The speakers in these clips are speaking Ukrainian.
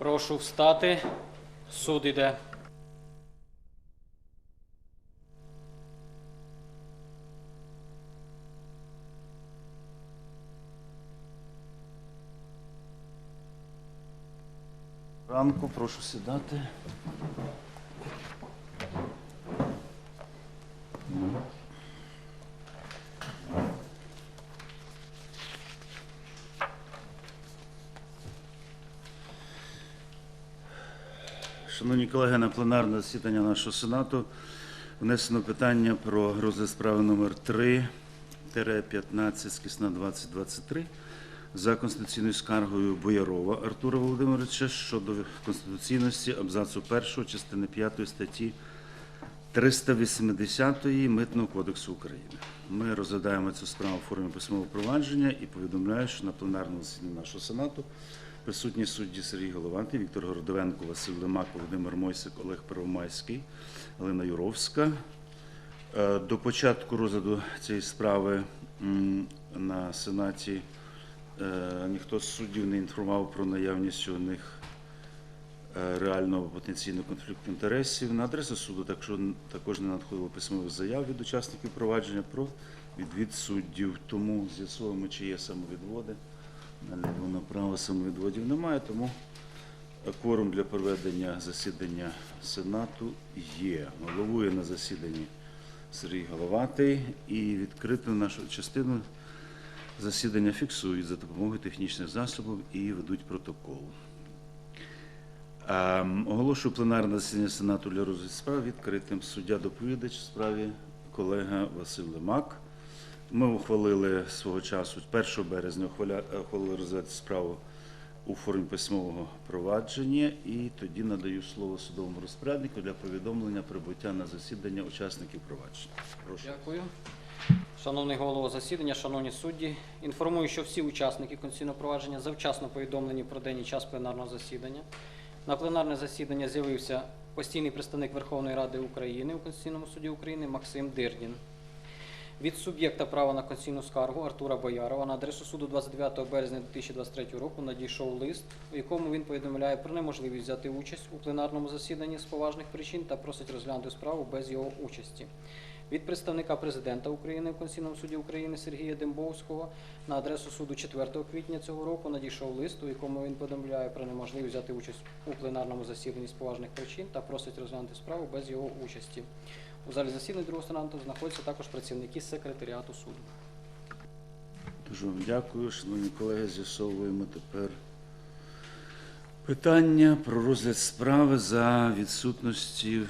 Прошу встати. Суд іде. Ранку, прошу сідати. Шановні колеги, на пленарне засідання нашого Сенату внесено питання про розгляд справи номер 3 15 скисна 2023 за конституційною скаргою Боярова Артура Володимировича щодо конституційності абзацу 1 частини 5 статті 380 Митного кодексу України. Ми розглядаємо цю справу в формі письмового провадження і повідомляю, що на пленарному засіданні нашого Сенату присутні судді Сергій Головатий, Віктор Городовенко, Василь Лемак, Володимир Мойсик, Олег Первомайський, Олена Юровська. Е, До початку розгляду цієї справи на Сенаті е, ніхто з суддів не інформував про наявність у них е, реального потенційного конфлікту інтересів. На адресу суду також, не надходило письмових заяв від учасників провадження про відвід суддів. Тому з'ясуємо, чи є самовідводи. Наліво направо самовідводів немає, тому кворум для проведення засідання Сенату є. Головує на засіданні Сергій Головатий і відкриту нашу частину засідання фіксують за допомогою технічних засобів і ведуть протокол. Ем, Оголошую пленарне засідання Сенату для розгляду справ відкритим. Суддя доповідач в справі колега Василь Лемак. Ми ухвалили свого часу 1 березня ухваля- ухвалили розглядати справу у формі письмового провадження, і тоді надаю слово судовому розпоряднику для повідомлення прибуття на засідання учасників провадження. Прошу. Дякую. Шановний голово засідання, шановні судді, інформую, що всі учасники конституційного провадження завчасно повідомлені про день і час пленарного засідання. На пленарне засідання з'явився постійний представник Верховної Ради України у Конституційному суді України Максим Дирдін. Від суб'єкта права на конституційну скаргу Артура Боярова на адресу суду 29 березня 2023 року надійшов лист, у якому він повідомляє про неможливість взяти участь у пленарному засіданні з поважних причин та просить розглянути справу без його участі. Від представника президента України в Конституційному суді України Сергія Дембовського на адресу суду 4 квітня цього року надійшов лист, у якому він повідомляє про неможливість взяти участь у пленарному засіданні з поважних причин та просить розглянути справу без його участі. У залі засідань другого сенату знаходяться також працівники секретаріату суду. Дуже вам дякую, шановні колеги. З'ясовуємо тепер питання про розгляд справи за відсутності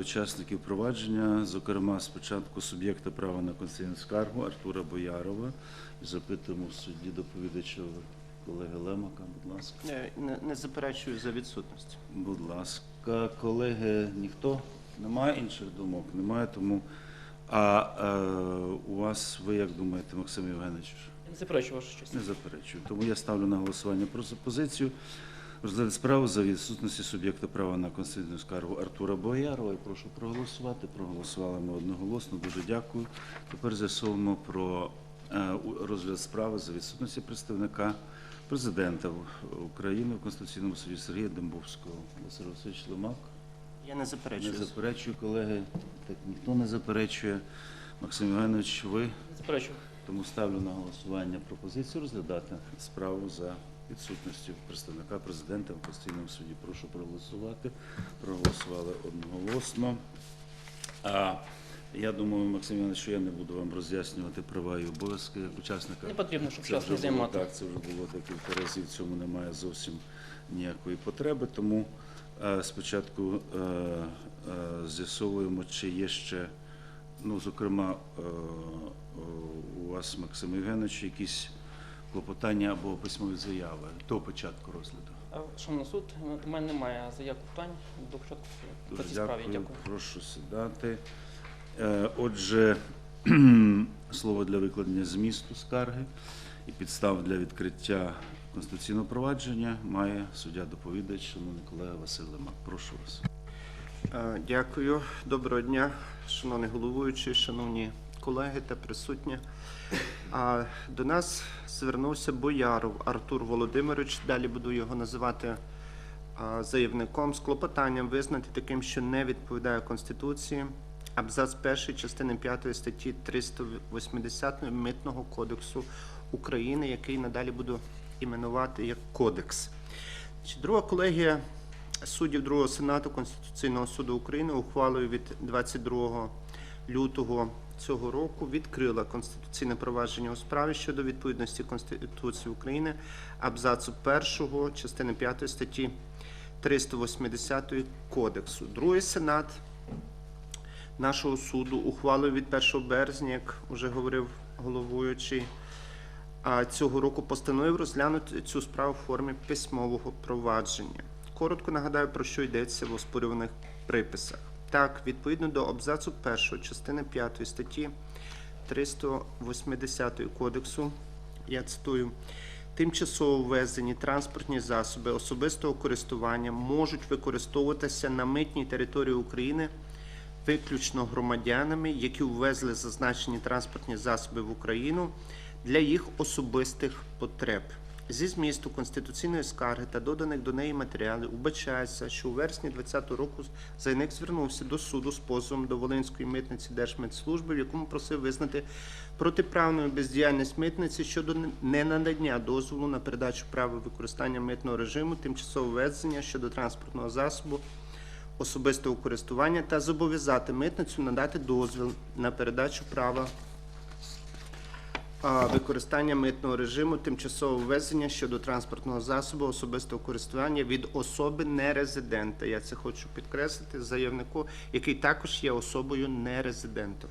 учасників провадження, зокрема, спочатку суб'єкта права на конституційну скаргу Артура Боярова. Запитуємо в судді доповідача колеги Лемака, будь ласка. Не, не, не заперечую за відсутність. Будь ласка, колеги, ніхто? Немає інших думок? Немає, тому. А е, у вас, ви як думаєте, Максим Євгенович? Не заперечую вашу честь. Не заперечую. Тому я ставлю на голосування про пропозицію розглядати справу за відсутності суб'єкта права на конституційну скаргу Артура Боярова. І прошу проголосувати. Проголосували ми одноголосно. Дуже дякую. Тепер з'ясовуємо про е, розгляд справи за відсутності представника президента України в Конституційному суді Сергія Дембовського. Василь Васильович Лимак. Я не заперечую. Не заперечую, колеги. Так ніхто не заперечує. Максим Євгенович, ви Не заперечую. тому ставлю на голосування пропозицію розглядати справу за відсутністю представника президента в Конституційному суді. Прошу проголосувати. Проголосували одноголосно. А я думаю, Максим Іванович, що я не буду вам роз'яснювати права і обов'язки як учасника. Не потрібно, щоб час не займати. так, це вже було декілька разів. В цьому немає зовсім ніякої потреби. Тому спочатку е, е, з'ясовуємо, чи є ще, ну, зокрема, е, е, у вас, Максим Євгенович, якісь клопотання або письмові заяви до початку розгляду. Шановний суд, у мене немає заяв питань до початку по цій справі. дякую. Прошу сідати. Е, Отже, слово для викладення змісту скарги і підстав для відкриття конституційного провадження має суддя-доповідач, шановний колега Василь Лемак. Прошу вас. Е, Дякую. Доброго дня, шановний головуючий, шановні колеги та присутні. До нас звернувся Бояров Артур Володимирович. Далі буду його називати заявником з клопотанням визнати таким, що не відповідає Конституції. Абзац першої частини 5 статті 380 Митного кодексу України, який надалі буду іменувати як кодекс. Друга колегія суддів Другого Сенату Конституційного суду України ухвалою від 22 лютого цього року відкрила конституційне провадження у справі щодо відповідності Конституції України абзацу 1 частини 5 статті 380 Кодексу. Другий Сенат нашого суду ухвалою від 1 березня, як вже говорив головуючий, цього року постановив розглянути цю справу в формі письмового провадження. Коротко нагадаю, про що йдеться в оспорюваних приписах. Так, відповідно до абзацу 1 частини 5 статті 380 Кодексу, я цитую, тимчасово ввезені транспортні засоби особистого користування можуть використовуватися на митній території України виключно громадянами, які ввезли зазначені транспортні засоби в Україну для їх особистих потреб. Зі змісту конституційної скарги та доданих до неї матеріалів убачається, що у вересні 2020 року заявник звернувся до суду з позовом до Волинської митниці Держмитслужби, в якому просив визнати протиправною бездіяльність митниці щодо ненадання дозволу на передачу права використання митного режиму, тимчасового ввезення щодо транспортного засобу особистого користування та зобов'язати митницю надати дозвіл на передачу права використання митного режиму тимчасового ввезення щодо транспортного засобу особистого користування від особи нерезидента. Я це хочу підкреслити заявнику, який також є особою нерезидентом.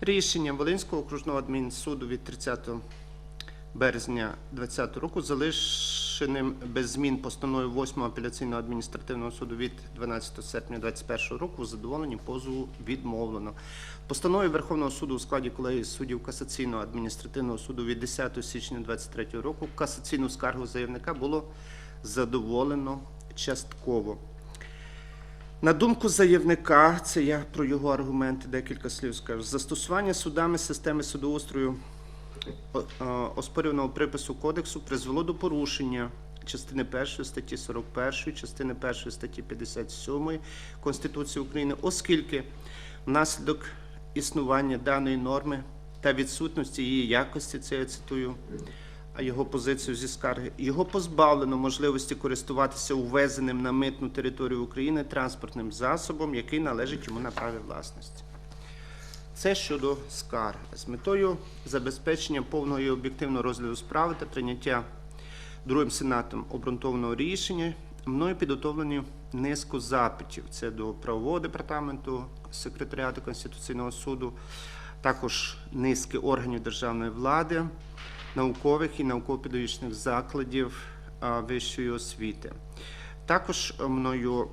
Рішенням Волинського окружного адмінсуду від 30 березня 2020 року залишеним без змін постановою 8 апеляційного адміністративного суду від 12 серпня 2021 року у задоволенні позову відмовлено. Постановою Верховного суду у складі колегії суддів касаційного адміністративного суду від 10 січня 2023 року касаційну скаргу заявника було задоволено частково. На думку заявника, це я про його аргументи декілька слів скажу. Застосування судами системи судоустрою оспорюваного припису кодексу призвело до порушення частини 1 статті 41, частини 1 статті 57 Конституції України, оскільки внаслідок існування даної норми та відсутності її якості, це я цитую, а його позицію зі скарги, його позбавлено можливості користуватися увезеним на митну територію України транспортним засобом, який належить йому на праві власності. Це щодо скарги. З метою забезпечення повного і об'єктивного розгляду справи та прийняття другим сенатом обґрунтованого рішення мною підготовлені низку запитів. Це до правового департаменту, секретаріату Конституційного суду, також низки органів державної влади, наукових і науково-педагогічних закладів вищої освіти. Також мною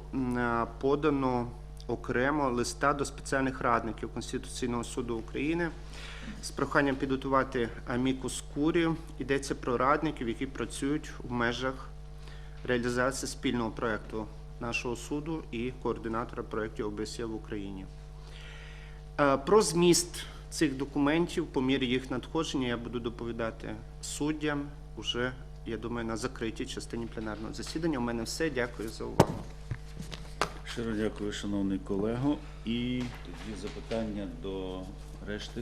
подано окремо листа до спеціальних радників Конституційного суду України з проханням підготувати амікус курі. Йдеться про радників, які працюють в межах реалізації спільного проєкту нашого суду і координатора проєктів ОБСЄ в Україні. Е, Про зміст цих документів по мірі їх надходження я буду доповідати суддям уже, я думаю, на закритій частині пленарного засідання. У мене все. Дякую за увагу. Щиро дякую, шановний колего. І тоді запитання до решти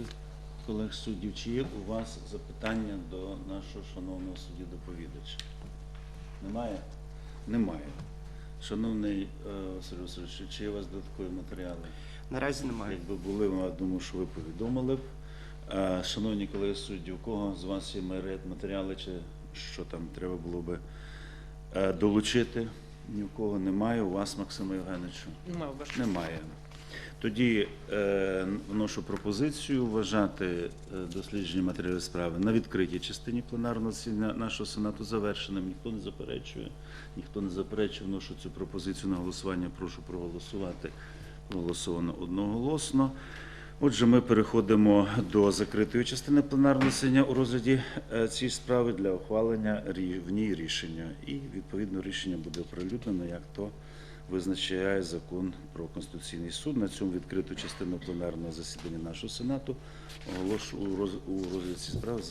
колег суддів. Чи є у вас запитання до нашого шановного судді доповідача? Немає? Немає. Шановний е, Василь Васильович, чи є у вас додаткові матеріали? Наразі немає. Якби були, я думаю, що ви повідомили б. Е, Шановні колеги судді, у кого з вас є матеріали, чи що там треба було би е, долучити? Ні у кого немає. У вас, Максима Євгеновичу? Немає. Немає. Тоді е, вношу пропозицію вважати е, дослідження матеріалів справи на відкритій частині пленарного засідання нашого сенату завершеним. Ніхто не заперечує, ніхто не заперечує. Вношу цю пропозицію на голосування. Прошу проголосувати. Проголосовано одноголосно. Отже, ми переходимо до закритої частини пленарного засідання у розгляді е, цієї справи для ухвалення в ній рішення. І відповідно рішення буде оприлюднено, як то визначає закон про конституційний суд. На цьому відкриту частину пленарного засідання нашого сенату оголошую у роз- у розгляді цієї справи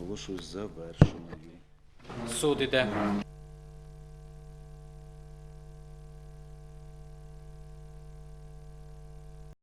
оголошую завершеною. Суд іде.